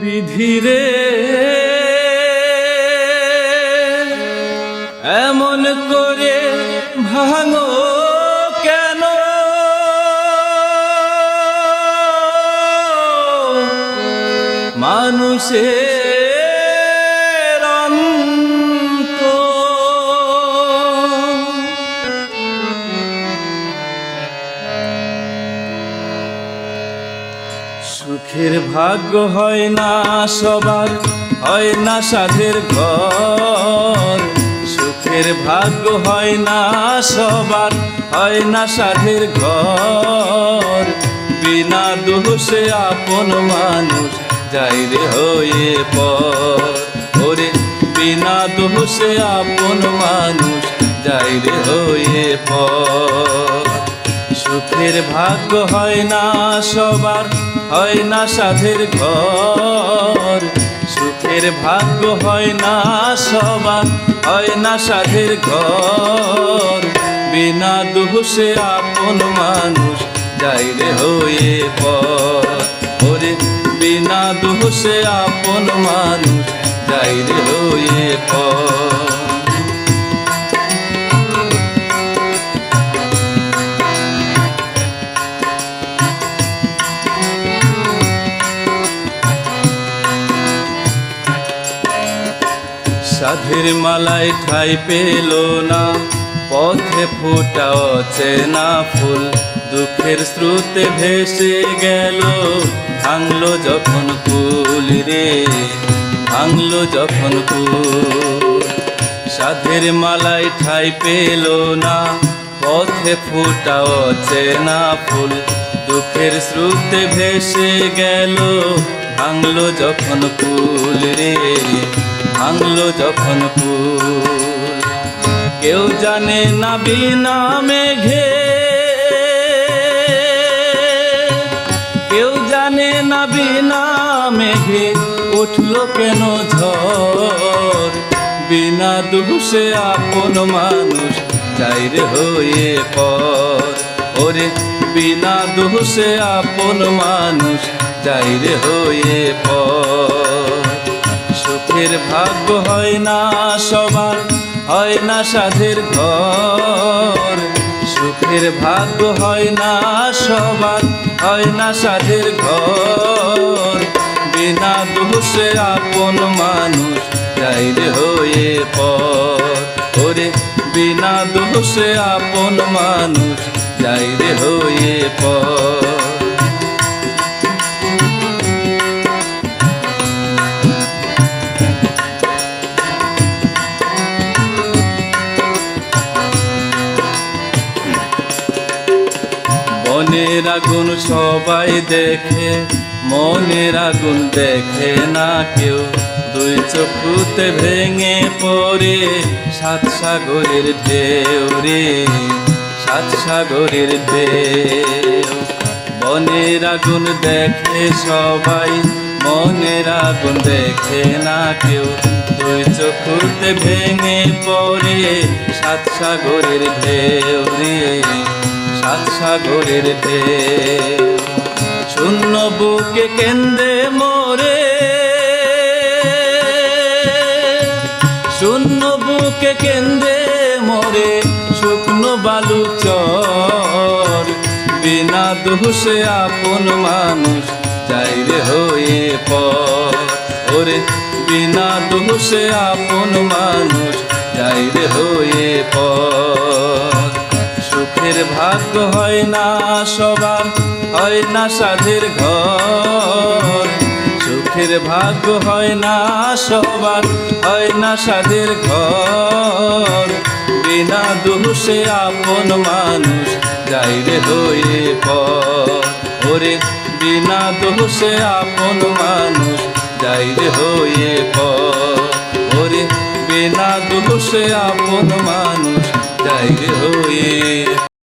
বিধিরে এমন করে ভাঙো কেন? মানুষের সুখের ভাগ্য হয় না সবার, হয় না সাধের ঘর। সুখের ভাগ্য হয় না সবার, হয় না সাধের ঘর। বিনা দোষে আপন মানুষ যাই রে হয়ে পর। বিনা দোষে আপন মানুষ যাই রে হয়ে পর। সুখের ভাগ্য হয় না সবার, হয় না সাধের ঘর। সুখের ভাগ্য হয় না সবার, হয় না সাধের ঘর। বিনা দুহুসে আপন মানুষ যাই রে হয়ে পর বিনা দুহুসে আপন মানুষ যাই রে হয়ে পর সাধের মালায় ঠাই পেল না। পথে ফোটা চেনা ফুল, দুঃখের স্রোতে ভেসে গেল। ভাঙলো যখন কুল রে, ভাঙলো যখন কুল। সাধের মালায় ঠাই পেল না। পথে ফোটা চেনা ফুল, দুঃখের স্রোতে ভেসে গেল। ভাঙলো যখন কুল রে ভাঙলো যখন ফুল। কেউ জানে না বিনা মেঘে, কেউ জানে না বিনা মেঘে উঠল কেন ঝড়? বিনা দুষে আপন মানুষ চাইরে হয়ে পর ওরে বিনা দুষে আপন মানুষ চাইরে হয়ে পর সুখের ভাগ্য হয় না সবার, হয় না সাধের ঘর। সুখের ভাগ্য হয় না সবার, হয় না সাধের ঘর। বিনা দোষে আপন মানুষ যাইরে হয়ে পর বিনা দোষে আপন মানুষ যাইরে হয়ে পর মনের আগুন সবাই দেখে, মনের আগুন দেখে না কেউ। দুই চক্ষুতে ভেঙে পড়ে সাত সাগরের ঢেউ রে সাত সাগরের ঢেউ। বনের আগুন দেখে সবাই, মনের আগুন দেখে না কেউ। দুই চক্ষুতে ভেঙে পড়ে সাত সাগরের ঢেউ সাত সাগরের ঢেউ। শূন্য বুকে কেন্দ্রে মোরে। শূন্য বুকে কেন্দ্রে মোরে। বিনা দোষে আপন মানুষ যাইরে হয়ে পর। ওরে, বিনা দোষে আপন মানুষ যাইরে হয়ে পর। সুখের ভাগ্য হয় না সবার, হয় না সাধের ঘর। সুখের ভাগ্য হয় না সবার, হয় না সাধের ঘর। বিনা দোষে আপন মানুষ যাইরে হয়ে পর ওরে বিনা দোষে আপন মানুষ যাইরে হয়ে পর ওরে বিনা দোষে আপন মানুষ যাইরে হয়ে